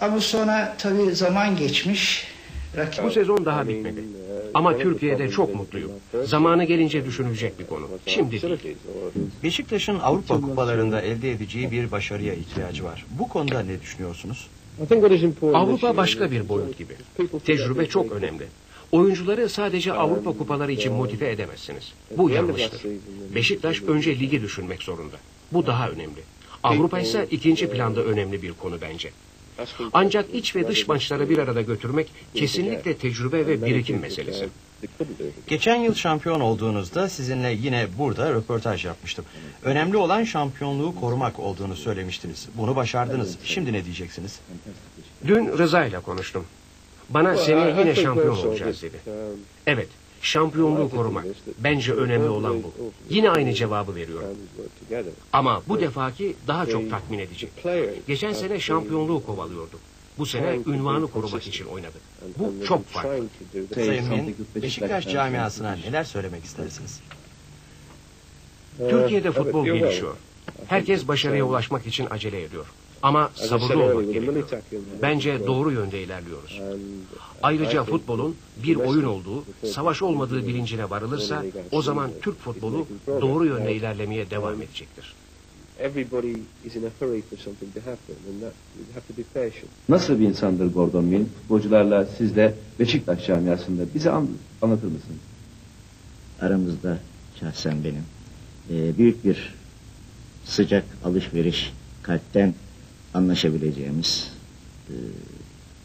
Ama sonra tabii zaman geçmiş. Rakip Bu sezon daha bitmedi. Ama Türkiye'de çok mutluyum. Zamanı gelince düşünülecek bir konu. Şimdi değil. Beşiktaş'ın Avrupa kupalarında elde edeceği bir başarıya ihtiyacı var. Bu konuda ne düşünüyorsunuz? Avrupa başka bir boyut gibi. Tecrübe çok önemli. Oyuncuları sadece Avrupa kupaları için motive edemezsiniz. Bu yanlıştır. Beşiktaş önce ligi düşünmek zorunda. Bu daha önemli. Avrupa ise ikinci planda önemli bir konu bence. Ancak iç ve dış maçları bir arada götürmek kesinlikle tecrübe ve birikim meselesi. Geçen yıl şampiyon olduğunuzda sizinle yine burada röportaj yapmıştım. Önemli olan şampiyonluğu korumak olduğunu söylemiştiniz. Bunu başardınız. Şimdi ne diyeceksiniz? Dün Rıza ile konuştum. Bana seneye yine şampiyon olacağız dedi. Evet, şampiyonluğu korumak. Bence önemli olan bu. Yine aynı cevabı veriyorum. Ama bu defaki daha çok tatmin edici. Geçen sene şampiyonluğu kovalıyorduk. Bu sene ünvanı korumak için oynadık. Bu çok farklı. Sayın Min, Beşiktaş camiasına neler söylemek istersiniz? Türkiye'de futbol gelişiyor. Herkes başarıya ulaşmak için acele ediyor. Ama sabırlı olmak gerekiyor. Bence doğru yönde ilerliyoruz. Ayrıca futbolun bir oyun olduğu, savaş olmadığı bilincine varılırsa o zaman Türk futbolu doğru yönde ilerlemeye devam edecektir. everybody is in a hurry for something to happen, and that you have to be patient. Nasıl bir insandır Gordon Mill? Futbolcularla siz de Beşiktaş camiasında bize an- anlatır mısın? aramızda şahsen benim e, büyük bir sıcak alışveriş kalpten anlaşabileceğimiz e,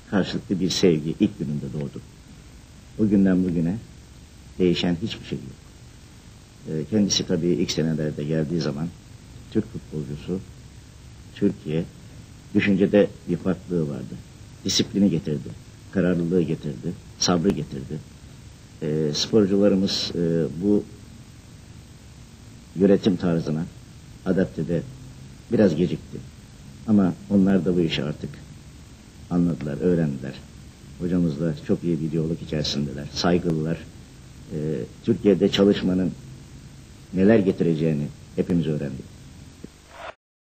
karşılıklı bir sevgi ilk gününde doğdu. O günden bugüne değişen hiçbir şey yok. E, kendisi tabii ilk senelerde geldiği zaman Türk futbolcusu Türkiye düşüncede bir farklılığı vardı. Disiplini getirdi, kararlılığı getirdi, sabrı getirdi e, sporcularımız e, bu yönetim tarzına adaptede biraz gecikti. Ama onlar da bu işi artık anladılar, öğrendiler. Hocamızla çok iyi bir diyalog içerisindeler, saygılılar. E, Türkiye'de çalışmanın neler getireceğini hepimiz öğrendik.